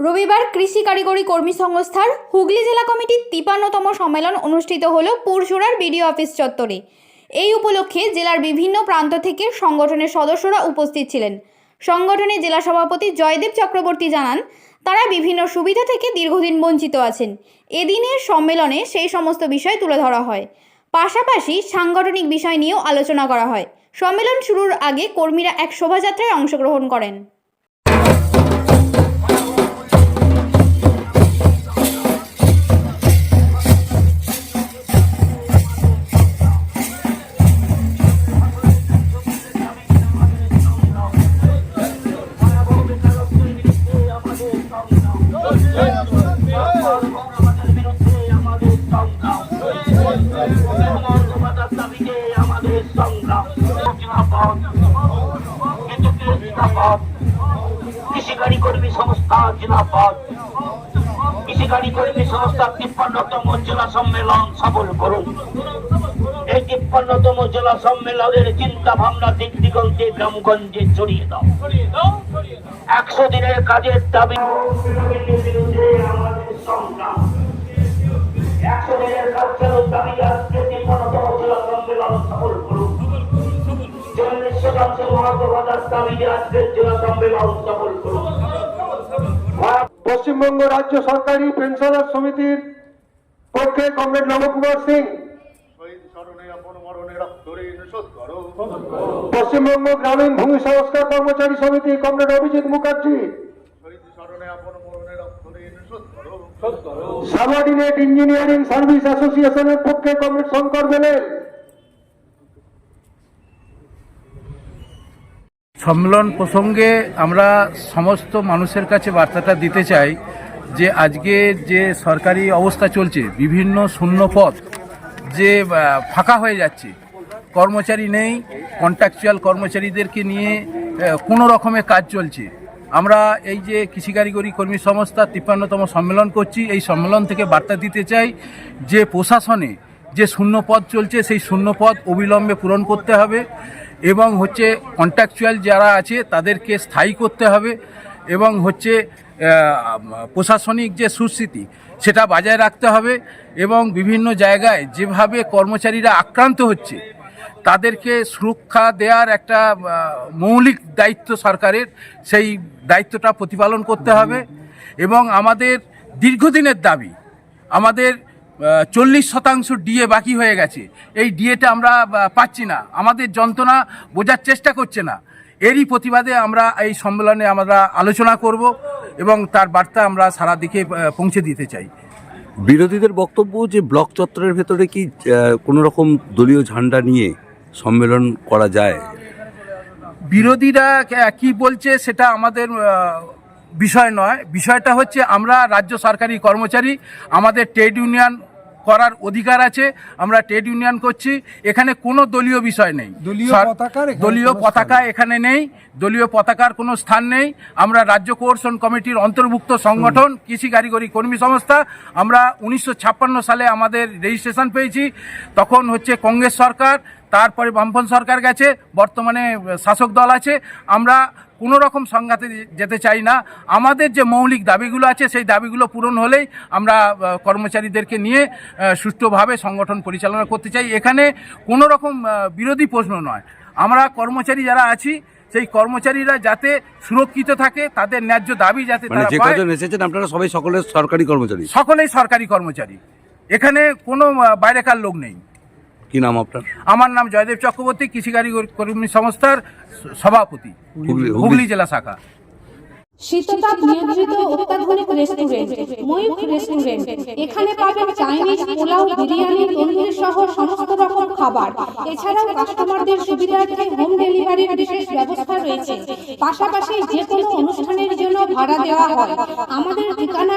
রবিবার কৃষি কারিগরি কর্মী সংস্থার হুগলি জেলা কমিটির তিপান্নতম সম্মেলন অনুষ্ঠিত হল পুরসুরার বিডিও অফিস চত্বরে। এই উপলক্ষে জেলার বিভিন্ন প্রান্ত থেকে সংগঠনের সদস্যরা উপস্থিত ছিলেন। সংগঠনের জেলা সভাপতি জয়দেব চক্রবর্তী জানান, তারা বিভিন্ন সুবিধা থেকে দীর্ঘদিন বঞ্চিত আছেন। এদিনের সম্মেলনে সেই সমস্ত বিষয় তুলে ধরা হয়। পাশাপাশি সাংগঠনিক বিষয় নিয়েও আলোচনা করা হয়। সম্মেলন শুরুর আগে কর্মীরা এক শোভাযাত্রায় অংশগ্রহণ করেন। কৃষিকারী কর্মী সংস্থা জিনাপাত কৃষিকারী কর্মী সংস্থার তিপ্পান্নতম জেলা সম্মেলন সফল করুন এই তিপ্পান্নতম জেলা সম্মেলনের চিন্তা ভাবনা দিক দিগন্তে গ্রামগঞ্জে ছড়িয়ে দাও একশো দিনের কাজের দাবি একশো দিনের কাজ দাবি পশ্চিমবঙ্গ রাজ্য সরকারি পেনশনার সমিতির পক্ষে কমরেড নবকুমার সিং। পশ্চিমবঙ্গ গ্রামীণ ভূমি সংস্কার কর্মচারী সমিতি comrade Abhijit Mukherjee. Subordinate engineering service অ্যাসোসিয়েশনের পক্ষে কমরেড শঙ্কর বেলেল সম্মেলন প্রসঙ্গে আমরা সমস্ত মানুষের কাছে বার্তাটা দিতে চাই যে আজকে যে সরকারি অবস্থা চলছে, বিভিন্ন শূন্য পদ যে ফাঁকা হয়ে যাচ্ছে, কর্মচারী নেই কন্ট্রাকচুয়াল কর্মচারীদেরকে নিয়ে কোনো রকমের কাজ চলছে। আমরা এই যে কৃষি কারিগরি কর্মী সংস্থা তিপ্পান্নতম সম্মেলন করছি, এই সম্মেলন থেকে বার্তা দিতে চাই যে প্রশাসনে যে শূন্য পদ চলছে, সেই শূন্য পদ অবিলম্বে পূরণ করতে হবে। এবং হচ্ছে কন্ট্রাকচুয়াল যারা আছে, তাদেরকে স্থায়ী করতে হবে এবং হচ্ছে প্রশাসনিক যে সুস্থিতি, সেটা বজায় রাখতে হবে এবং বিভিন্ন জায়গায় যেভাবে কর্মচারীরা আক্রান্ত হচ্ছে, তাদেরকে সুরক্ষা দেওয়ার একটা মৌলিক দায়িত্ব সরকারের, সেই দায়িত্বটা প্রতিপালন করতে হবে এবং আমাদের দীর্ঘদিনের দাবি, আমাদের চল্লিশ শতাংশ ডিএ বাকি হয়ে গেছে। এই ডিএটা আমরা পাচ্ছি না। আমাদের যন্ত্রণা বোঝার চেষ্টা করছে না। এরই প্রতিবাদে আমরা এই সম্মেলনে আমরা আলোচনা করব এবং তার বার্তা আমরা সারা দিকে পৌঁছে দিতে চাই। বিরোধীদের বক্তব্য যে ব্লক চত্বরের ভেতরে কি কোনো রকম দলীয় ঝান্ডা নিয়ে সম্মেলন করা যায়? বিরোধীরা কে- বলছে সেটা আমাদের বিষয় নয়। বিষয়টা হচ্ছে আমরা রাজ্য সরকারি কর্মচারী আমাদের ট্রেড ইউনিয়ন করার অধিকার আছে আমরা ট্রেড ইউনিয়ন করছি এখানে কোনো দলীয় বিষয় নেই। দলীয় পতাকা এখানে নেই দলীয় পতাকার কোনো স্থান নেই। আমরা রাজ্য কোর্সন কমিটির অন্তর্ভুক্ত সংগঠন কৃষি কারিগরি কর্মী সংস্থা। আমরা উনিশশো ছাপ্পান্ন সালে আমাদের রেজিস্ট্রেশন পেয়েছি। তখন হচ্ছে কংগ্রেস সরকার তারপরে বামপন্থ সরকার গেছে বর্তমানে শাসক দল আছে। আমরা কোনো রকম সংঘাতে যেতে চাই না। আমাদের যে মৌলিক দাবিগুলো আছে সেই দাবিগুলো পূরণ হলেই আমরা কর্মচারীদেরকে নিয়ে সুষ্ঠুভাবে সংগঠন পরিচালনা করতে চাই। এখানে কোনো রকম বিরোধী প্রশ্ন নয়। আমরা কর্মচারী যারা আছি সেই কর্মচারীরা যাতে সুরক্ষিত থাকে তাদের ন্যায্য দাবি যাতে মানে তারা যে কজন এসেছেন আপনারা সবাই সকলের সরকারি কর্মচারী? সকলেই সরকারি কর্মচারী। এখানে কোনো বাইরেকার লোক নেই। কি নাম আপনার? আমার নাম জয়দেব চক্রবর্তী কৃষিকারী কর্মী সংস্থার সভাপতি হুগলি- জেলা শাখা। শীততাপ নিয়ন্ত্রিত অত্যাধুনিক রেস্টুরেন্ট ময়ূখ রেস্টুরেন্ট এখানে পাবেন চাইনিজ পোলাও বিরিয়ানি তন্দুরি সহ সমস্ত রকম খাবার। এছাড়াও কাস্টমারদের সুবিধার্থে হোম ডেলিভারির বিশেষ ব্যবস্থা রয়েছে। পাশাপাশি যে কোনো অনুষ্ঠানের জন্য ভাড়া দেওয়া হয়। আমাদের ঠিকানা